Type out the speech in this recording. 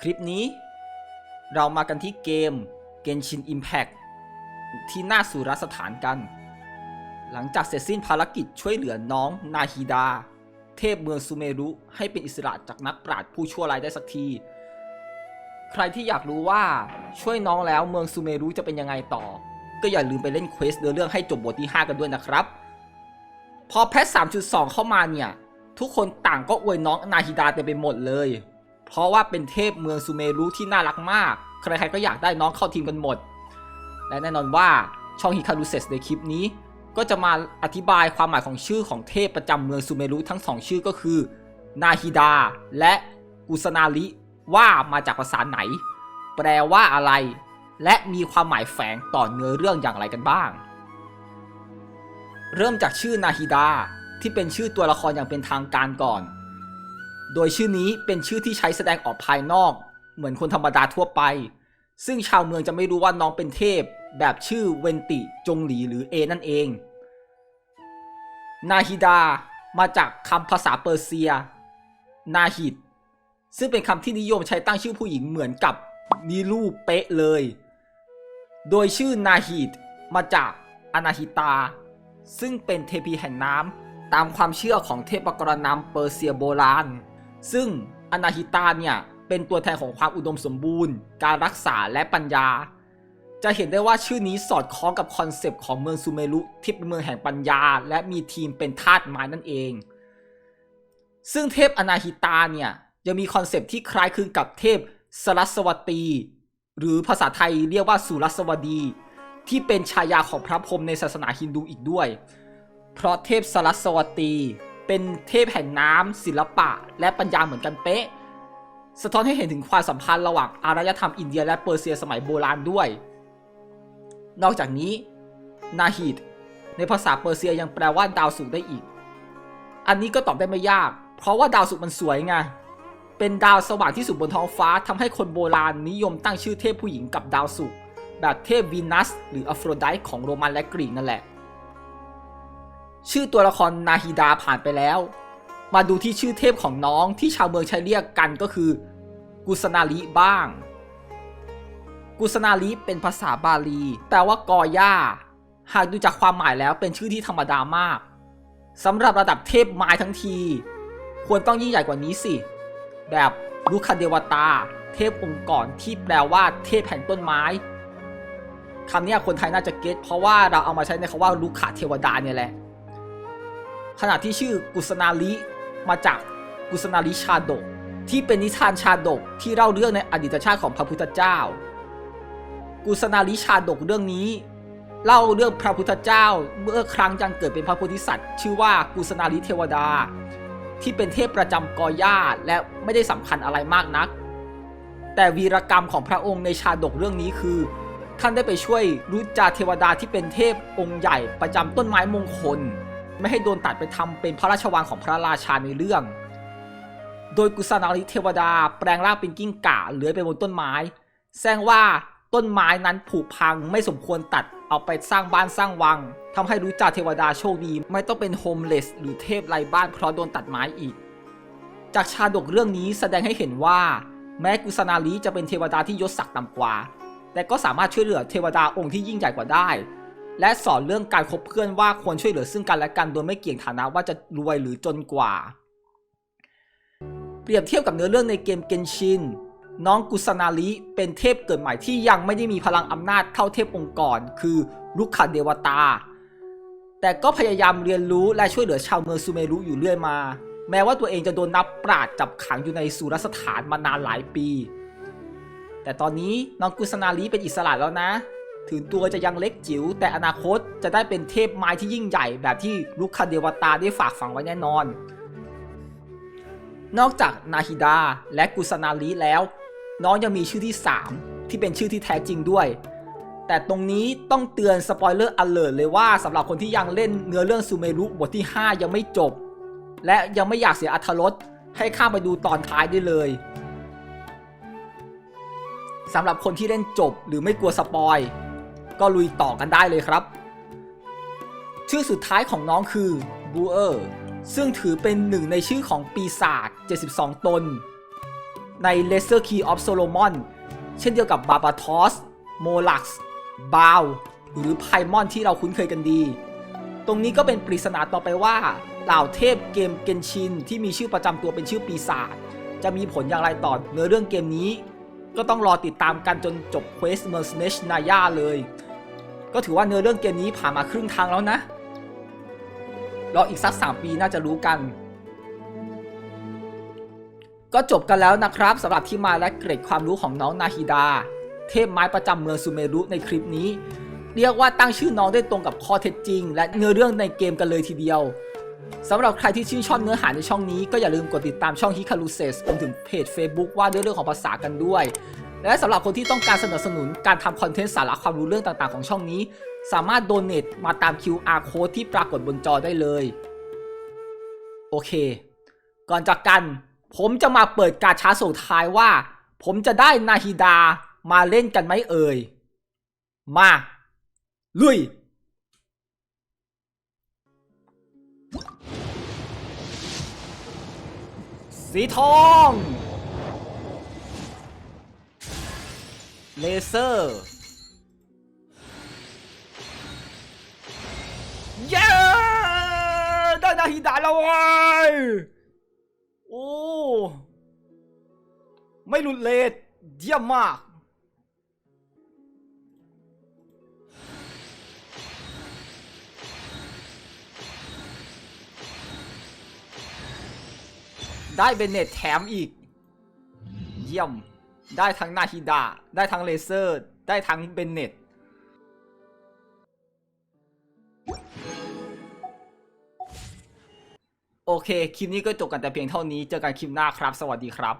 คลิปนี้ เรามากันที่เกม Genshin Impact ที่หน้าสุรสถานกัน หลังจากเสร็จสิ้นภารกิจช่วยเหลือน้องนาฮิดา เทพเมืองซูเมรุ ให้เป็นอิสระจากนักปราชญ์ผู้ชั่วร้ายได้สักที ใครที่อยากรู้ว่าช่วยน้องแล้วเมืองซูเมรุจะเป็นยังไงต่อ ก็อย่าลืมไปเล่นเควสเนื้อเรื่องให้จบบทที่ 5 กันด้วยนะครับ พอแพท3.2 เข้ามาเนี่ย ทุกคนต่างก็อวยน้องนาฮิดาเต็มไปหมดเลย เพราะว่าเป็นเทพเมืองซูเมรุที่น่ารักมาก ใครๆก็อยากได้น้องเข้าทีมกันหมด และแน่นอนว่าช่องฮิคารุเซสในคลิปนี้ ก็จะมาอธิบายความหมายของชื่อของเทพประจำเมืองซูเมรุทั้งสองชื่อก็คือ นาฮิดา และกุสนาริว่ามาจากภาษาไหน แปลว่าอะไร และมีความหมายแฝงต่อเนื้อเรื่องอย่างไรกันบ้าง เริ่มจากชื่อนาฮิดาที่เป็นชื่อตัวละครอย่างเป็นทางการก่อน โดยชื่อนี้เป็นชื่อที่ใช้แสดงออกภายนอก เหมือนคนธรรมดาทั่วไป ซึ่งชาวเมืองจะไม่รู้ว่าน้องเป็นเทพ แบบชื่อเวนติจงหลีหรือเอนั่นเอง นาฮิดา มาจากคำภาษาเปอร์เซีย นาฮิด ซึ่งเป็นคำที่นิยมใช้ตั้งชื่อผู้หญิงเหมือนกับนิลูเป๊ะเลย โดยชื่อนาฮิดมาจากอนาฮิตา ซึ่งเป็นเทพีแห่งน้ำตามความเชื่อของเทพกรณำเปอร์เซียโบราณ ซึ่งอนาฮิตาเนี่ยเป็นตัวแทนของความอุดมสมบูรณ์ การรักษาและปัญญา จะเห็นได้ว่าชื่อนี้สอดคล้องกับคอนเซปต์ของเมืองซูเมรุที่เป็นเมืองแห่งปัญญา และมีทีมเป็นทาสไม้นั่นเอง ซึ่งเทพอนาฮิตาเนี่ยยังมีคอนเซปต์ที่คล้ายคลึงกับเทพสรัสวตี หรือภาษาไทยเรียกว่าสุรสวดี ที่เป็นฉายาของพระพรหมในศาสนาฮินดูอีกด้วย เพราะเทพสรัสวตี เป็นเทพแห่งน้ำศิลปะ และปัญญาเหมือนกันเป๊ะ สะท้อนให้เห็นถึงความสัมพันธ์ระหว่างอารยธรรมอินเดียและเปอร์เซียสมัยโบราณด้วย นอกจากนี้นาฮิดในภาษาเปอร์เซียยังแปลว่าดาวศุกร์ได้อีก อันนี้ก็ตอบได้ไม่ยาก เพราะว่าดาวศุกร์มันสวยไง เป็นดาวสว่างที่สุดบนท้องฟ้าทำให้คนโบราณนิยมตั้งชื่อเทพผู้หญิงกับดาวศุกร์แบบเทพวีนัส หรืออโฟรไดต์ของโรมันและกรีกนั่นแหละ ชื่อตัวละครนาฮิดาผ่านไปแล้ว มาดูที่ชื่อเทพของน้องที่ชาวเมืองใช้เรียกกันก็คือ กุสนาลิบ้าง กุสนาลิเป็นภาษาบาลีแปลว่ากอย่า หากดูจากความหมายแล้วเป็นชื่อที่ธรรมดามากสำหรับระดับเทพไม้ทั้งที ควรต้องยิ่งใหญ่กว่านี้สิ แบบลูคาเดวตา เทพองค์ก่อนที่แปลว่าเทพแห่งต้นไม้คำนี้คนไทยน่าจะเก็ตเพราะว่าเราเอามาใช้ในคำว่าลูคาเทวดาเนี่ยแหละ ขณะที่ชื่อกุสนาลิมาจากกุสนาลิชาดก ที่เป็นนิทานชาดกที่เล่าเรื่องในอดีตชาติของพระพุทธเจ้า กุสนาลิชาดกเรื่องนี้ เล่าเรื่องพระพุทธเจ้าเมื่อครั้งยังเกิดเป็นพระโพธิสัตว์ ชื่อว่ากุสนาลิเทวดา ที่เป็นเทพประจำกอย่าและไม่ได้สำคัญอะไรมากนัก แต่วีรกรรมของพระองค์ในชาดกเรื่องนี้คือท่านได้ไปช่วยรุจาเทวดาที่เป็นเทพองค์ใหญ่ประจำต้นไม้มงคล ไม่ให้โดนตัดไปทำเป็นพระราชวังของพระราชาในเรื่อง โดยกุสนาลิเทวดาแปลงร่างเป็นกิ้งก่าเลื้อยไปบนต้นไม้แซงว่าต้นไม้นั้นผุพังไม่สมควรตัดเอาไปสร้างบ้านสร้างวังทำให้รู้จ่าเทวดาโชคดี ไม่ต้องเป็นโฮมเลสหรือเทพไร้บ้านเพราะโดนตัดไม้อีก จากชาดกเรื่องนี้แสดงให้เห็นว่า แม้กุสนาลีจะเป็นเทวดาที่ยศศักดิ์ต่ำกว่า แต่ก็สามารถช่วยเหลือเทวดาองค์ที่ยิ่งใหญ่กว่าได้ และสอนเรื่องการคบเพื่อนว่าควรช่วยเหลือซึ่งกันและกันโดยไม่เกี่ยงฐานะว่าจะรวยหรือจนกว่า เปรียบเทียบกับเนื้อเรื่องในเกมเกนชินน้องกุสนาลิเป็นเทพเกิดใหม่ที่ยังไม่ได้มีพลังอำนาจเท่าเทพองค์กร คือลุคคาเดวตา แต่ก็พยายามเรียนรู้และช่วยเหลือชาวเมืองซูเมรุอยู่เรื่อยมา แม้ว่าตัวเองจะโดนนับปราดจับขังอยู่ในสุรสถานมานานหลายปี แต่ตอนนี้น้องกุสนาลิเป็นอิสระแล้วนะ ถึงตัวจะยังเล็กจิ๋วแต่อนาคตจะได้เป็นเทพไม้ที่ยิ่งใหญ่แบบที่ลุคคาเดวตาได้ฝากฝังไว้แน่นอน นอกจากนาฮิดาและกุสนาลีแล้ว น้องยังมีชื่อที่ 3 ที่เป็นชื่อที่แท้จริงด้วย แต่ตรงนี้ต้องเตือนสปอยเลอร์อเลอร์เลยว่าสำหรับคนที่ยังเล่นเนื้อเรื่องซูเมรุบทที่ 5 ยังไม่จบ และยังไม่อยากเสียอรรรสให้ข้ามไปดูตอนท้ายได้เลยสำหรับคนที่เล่นจบหรือไม่กลัวสปอย ก็ลุยต่อกันได้เลยครับ ชื่อสุดท้ายของน้องคือบูเออร์ซึ่งถือเป็นหนึ่งในชื่อของปีศาจ 72 ตน ใน Lesser Key of Solomon เช่นเดียวกับบาบาทอสโมลักซ์บาวหรือไพมอนที่เราคุ้นเคยกันดี ตรงนี้ก็เป็นปริศนาต่อไปว่าเหล่าเทพเกมเกนชินที่มีชื่อประจำตัวเป็นชื่อปีศาจจะมีผลอย่างไรต่อเนื้อเรื่องเกมนี้ ก็ต้องรอติดตามกันจนจบเควสเมอร์สเนชนายาเลย ก็ถือว่าเนื้อเรื่องเกมนี้ผ่านมาครึ่งทางแล้วนะ รออีกสัก3ปีน่าจะรู้กัน ก็จบกันแล้วนะครับสำหรับที่มาและเกร็ดความรู้ของน้องนาฮิดา เทพไม้ประจำเมืองซูเมรุในคลิปนี้ เรียกว่าตั้งชื่อน้องได้ตรงกับข้อเท็จจริง และเนื้อเรื่องในเกมกันเลยทีเดียวสำหรับใครที่ชื่นชอบเนื้อหาในช่องนี้ก็อย่าลืมกดติดตามช่องฮิคารุเซสรวมถึงเพจ Facebook ว่าด้วยเรื่องของภาษากันด้วย และสำหรับคนที่ต้องการสนับสนุนการทำคอนเทนต์สาระความรู้เรื่องต่างๆของช่องนี้ สามารถโดเน a มาตาม QR code ที่ปรากฏบนจอได้เลย โอเค ก่อนจากกัน ผมจะมาเปิดการช้าส่งท้ายว่า ผมจะได้นาฮิดามาเล่นกันไหมเอ่ย มา ลุยสีทอง เลเซอร์เย้ได้นาฮิดาแล้วเว้ยโอ้ไม่หลุดเลทเยี่ยมมากได้เบนเนตแถมอีก เยี่ยม ได้ทั้งนาฮิดะได้ทั้งเลเซอร์ ได้ทั้งเบนเน็ตโอเค คลิปนี้ก็จบกันแต่เพียงเท่านี้ เจอกันคลิปหน้าครับ สวัสดีครับ